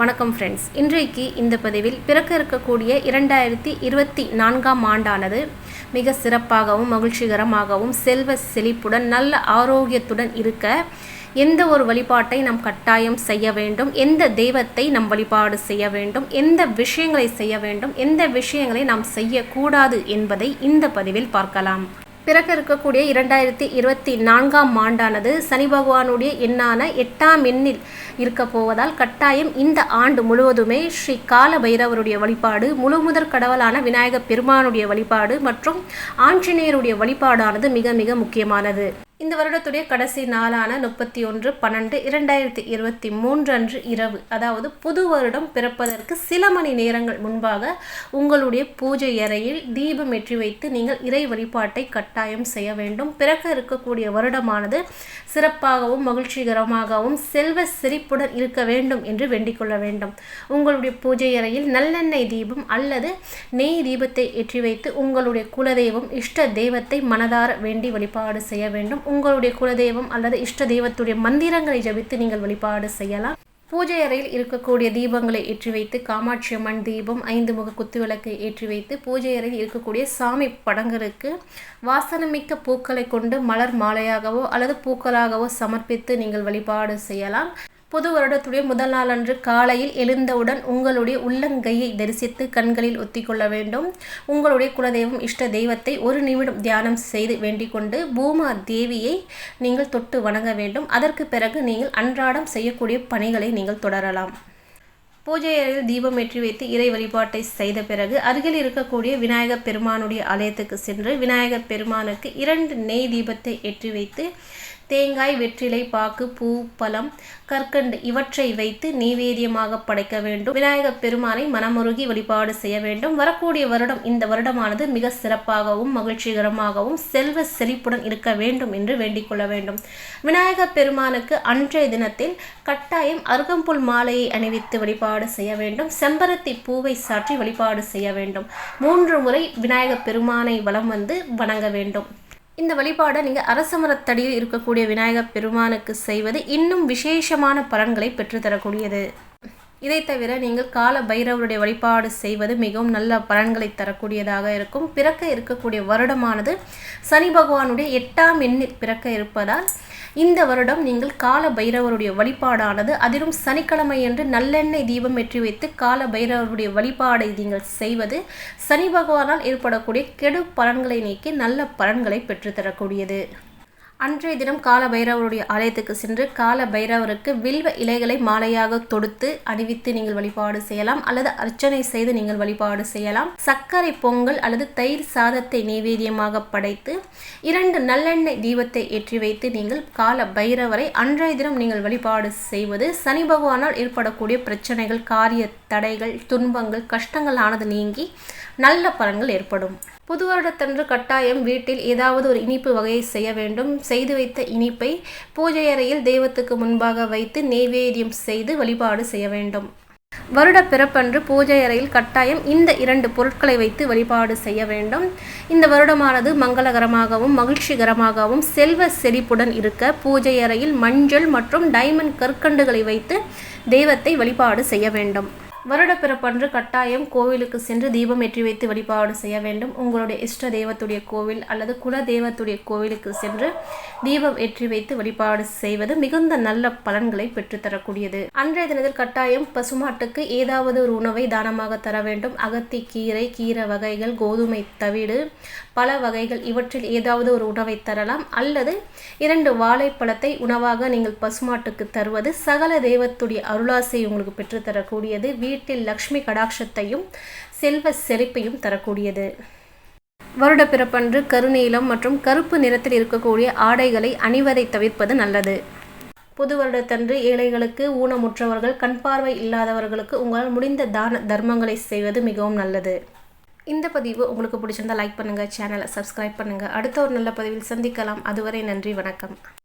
வணக்கம் ஃப்ரெண்ட்ஸ் இன்றைக்கு இந்த பதிவில் பிறக்க இருக்கக்கூடிய இரண்டாயிரத்தி இருபத்தி நான்காம் ஆண்டானது மிக சிறப்பாகவும் மகிழ்ச்சிகரமாகவும் செல்வ செழிப்புடன் நல்ல ஆரோக்கியத்துடன் இருக்க எந்த ஒரு வழிபாட்டை நாம் கட்டாயம் செய்ய வேண்டும்? எந்த தெய்வத்தை நம் வழிபாடு செய்ய வேண்டும்? எந்த விஷயங்களை செய்ய வேண்டும்? எந்த விஷயங்களை நாம் செய்யக்கூடாது என்பதை இந்த பதிவில் பார்க்கலாம். பிறகு இருக்கக்கூடிய இரண்டாயிரத்தி இருபத்தி நான்காம் ஆண்டானது சனி பகவானுடைய எண்ணான எட்டாம் எண்ணில் இருக்க போவதால் கட்டாயம் இந்த ஆண்டு முழுவதுமே ஸ்ரீ கால பைரவருடைய வழிபாடு முழு முதற் கடவுளான விநாயகப் பெருமானுடைய வழிபாடு மற்றும் ஆஞ்சநேயருடைய வழிபாடானது மிக மிக முக்கியமானது. இந்த வருடத்துடைய கடைசி நாளான முப்பத்தி ஒன்று பன்னெண்டு இரண்டாயிரத்தி இருபத்தி மூன்று அன்று இரவு அதாவது புது வருடம் பிறப்பதற்கு சில மணி நேரங்கள் முன்பாக உங்களுடைய பூஜை அறையில் தீபம் ஏற்றி வைத்து நீங்கள் இறை வழிபாட்டை கட்டாயம் செய்ய வேண்டும். பிறக்க இருக்கக்கூடிய வருடமானது சிறப்பாகவும் மகிழ்ச்சிகரமாகவும் செல்வ சிரிப்புடன் இருக்க வேண்டும் என்று வேண்டிக் கொள்ள வேண்டும். உங்களுடைய பூஜை அறையில் நல்லெண்ணெய் தீபம் அல்லது நெய் தீபத்தை ஏற்றி வைத்து உங்களுடைய குலதெய்வம் இஷ்ட தெய்வத்தை மனதார வேண்டி வழிபாடு செய்ய வேண்டும். உங்களுடைய குலதெய்வம் அல்லது இஷ்ட தெய்வத்துடைய மந்திரங்களை ஜபித்து நீங்கள் வழிபாடு செய்யலாம். பூஜை அறையில் இருக்கக்கூடிய தீபங்களை ஏற்றி வைத்து காமாட்சி அம்மன் தீபம் ஐந்து முக குத்து விளக்கை ஏற்றி வைத்து பூஜை அறையில் இருக்கக்கூடிய சாமி படங்களுக்கு வாசனமிக்க பூக்களை கொண்டு மலர் மாலையாகவோ அல்லது பூக்களாகவோ சமர்ப்பித்து நீங்கள் வழிபாடு செய்யலாம். புது வருடத்துடைய முதல் நாள் அன்று காலையில் எழுந்தவுடன் உங்களுடைய உள்ளங்கையை தரிசித்து கண்களில் ஒத்திக்கொள்ள வேண்டும். உங்களுடைய குலதெய்வம் இஷ்ட தெய்வத்தை ஒரு நிமிடம் தியானம் செய்து வேண்டிக் கொண்டு பூமா தேவியை நீங்கள் தொட்டு வணங்க வேண்டும். அதற்கு பிறகு நீங்கள் அன்றாடம் செய்யக்கூடிய பணிகளை நீங்கள் தொடரலாம். பூஜை அறையில் தீபம் ஏற்றி வைத்து இறை வழிபாட்டை செய்த பிறகு அருகில் இருக்கக்கூடிய விநாயகர் பெருமானுடைய ஆலயத்துக்கு சென்று விநாயகர் பெருமானுக்கு இரண்டு நெய் தீபத்தை ஏற்றி வைத்து தேங்காய் வெற்றிலை பாக்கு பூ பழம் கற்கண்டு இவற்றை வைத்து நெய்வேத்தியமாக படைக்க வேண்டும். விநாயகர் பெருமானை மனமுருகி வழிபாடு செய்ய வேண்டும். வரக்கூடிய வருடம் இந்த வருடமானது மிக சிறப்பாகவும் மகிழ்ச்சிகரமாகவும் செல்வ செழிப்புடன் இருக்க வேண்டும் என்று வேண்டிக் கொள்ள வேண்டும். விநாயகர் பெருமானுக்கு அன்றைய தினத்தில் கட்டாயம் அருகம்புல் மாலையை அணிவித்து வழிபாடு செய்ய வேண்டும். செம்பருத்தி பூவை சாற்றி வழிபாடு செய்ய வேண்டும். மூன்று முறை விநாயகர் பெருமானை வலம் வந்து வணங்க வேண்டும். இந்த வழிபாடை நீங்கள் அரசமரத்தடியில் இருக்கக்கூடிய விநாயகர் பெருமானுக்கு செய்வது இன்னும் விசேஷமான பலன்களை பெற்றுத்தரக்கூடியது இதை தவிர நீங்கள் கால பைரவருடைய வழிபாடு செய்வது மிகவும் நல்ல பலன்களை தரக்கூடியதாக இருக்கும். பிறக்க இருக்கக்கூடிய வருடமானது சனி பகவானுடைய எட்டாம் எண்ணில் பிறக்க இருப்பதால் இந்த வருடம் நீங்கள் கால பைரவருடைய வழிபாடானது அதிலும் சனிக்கிழமை என்று நல்லெண்ணெய் தீபம் ஏற்றி வைத்து கால பைரவருடைய வழிபாடை நீங்கள் செய்வது சனி பகவானால் ஏற்படக்கூடிய கெடு பலன்களை நீக்கி நல்ல பலன்களை பெற்றுத்தரக்கூடியது. அன்றைய தினம் கால பைரவருடைய ஆலயத்துக்கு சென்று கால பைரவருக்கு வில்வ இலைகளை மாலையாக தொடுத்து அணிவித்து நீங்கள் வழிபாடு செய்யலாம் அல்லது அர்ச்சனை செய்து நீங்கள் வழிபாடு செய்யலாம். சர்க்கரை பொங்கல் அல்லது தயிர் சாதத்தை நைவேத்தியமாக படைத்து இரண்டு நல்லெண்ணெய் தீபத்தை ஏற்றி வைத்து நீங்கள் கால பைரவரை அன்றைய தினம் நீங்கள் வழிபாடு செய்வது. சனி பகவானால் ஏற்படக்கூடிய பிரச்சனைகள் காரிய தடைகள் துன்பங்கள் கஷ்டங்கள் ஆனது நீங்கி நல்ல பலன்கள் ஏற்படும். புது வருடத்தன்று கட்டாயம் வீட்டில் ஏதாவது ஒரு இனிப்பு வகையை செய்ய வேண்டும். செய்து வைத்த இனிப்பை பூஜை அறையில் தெய்வத்துக்கு முன்பாக வைத்து நெய்வேத்தியம் செய்து வழிபாடு செய்ய வேண்டும். வருட பிறப்பன்று பூஜை அறையில் கட்டாயம் இந்த இரண்டு பொருட்களை வைத்து வழிபாடு செய்ய வேண்டும். இந்த வருடமானது மங்களகரமாகவும் மகிழ்ச்சிகரமாகவும் செல்வ செழிப்புடன் இருக்க பூஜை அறையில் மஞ்சள் மற்றும் டைமண்ட் கற்கண்டுகளை வைத்து தெய்வத்தை வழிபாடு செய்ய வேண்டும். வருடப்பிறப்பன்று கட்டாயம் கோவிலுக்கு சென்று தீபம் ஏற்றி வைத்து வழிபாடு செய்ய வேண்டும். உங்களுடைய இஷ்ட தெய்வத்துடைய கோவில் அல்லது குல தெய்வத்துடைய கோவிலுக்கு சென்று தீபம் ஏற்றி வைத்து வழிபாடு செய்வது மிகுந்த நல்ல பலன்களை பெற்றுத்தரக்கூடியது. அன்றைய தினத்தில் கட்டாயம் பசுமாட்டுக்கு ஏதாவது ஒரு உணவை தானமாக தர வேண்டும். அகத்தி கீரை கீரை வகைகள் கோதுமை தவிடு பல வகைகள் இவற்றில் ஏதாவது ஒரு உணவை தரலாம். அல்லது இரண்டு வாழைப்பழத்தை உணவாக நீங்கள் பசுமாட்டுக்கு தருவது சகல தெய்வத்துடைய அருளாசை உங்களுக்கு பெற்றுத்தரக்கூடியது. வீட்டில் லக்ஷ்மி கடாட்சத்தையும் செல்வ செழிப்பையும் தரக்கூடியது. வருட பிறப்பன்று கருநீலம் மற்றும் கருப்பு நிறத்தில் இருக்கக்கூடிய ஆடைகளை அணிவதை தவிர்ப்பது நல்லது. புது வருடத்தன்று ஏழைகளுக்கு ஊனமுற்றவர்கள் கண் பார்வை இல்லாதவர்களுக்கு உங்களால் முடிந்த தான தர்மங்களை செய்வது மிகவும் நல்லது. இந்த பதிவு உங்களுக்கு பிடிச்சிருந்தால் லைக் பண்ணுங்கள் சேனலை சப்ஸ்கிரைப் பண்ணுங்கள் அடுத்த ஒரு நல்ல பதிவில் சந்திக்கலாம். அதுவரை நன்றி வணக்கம்.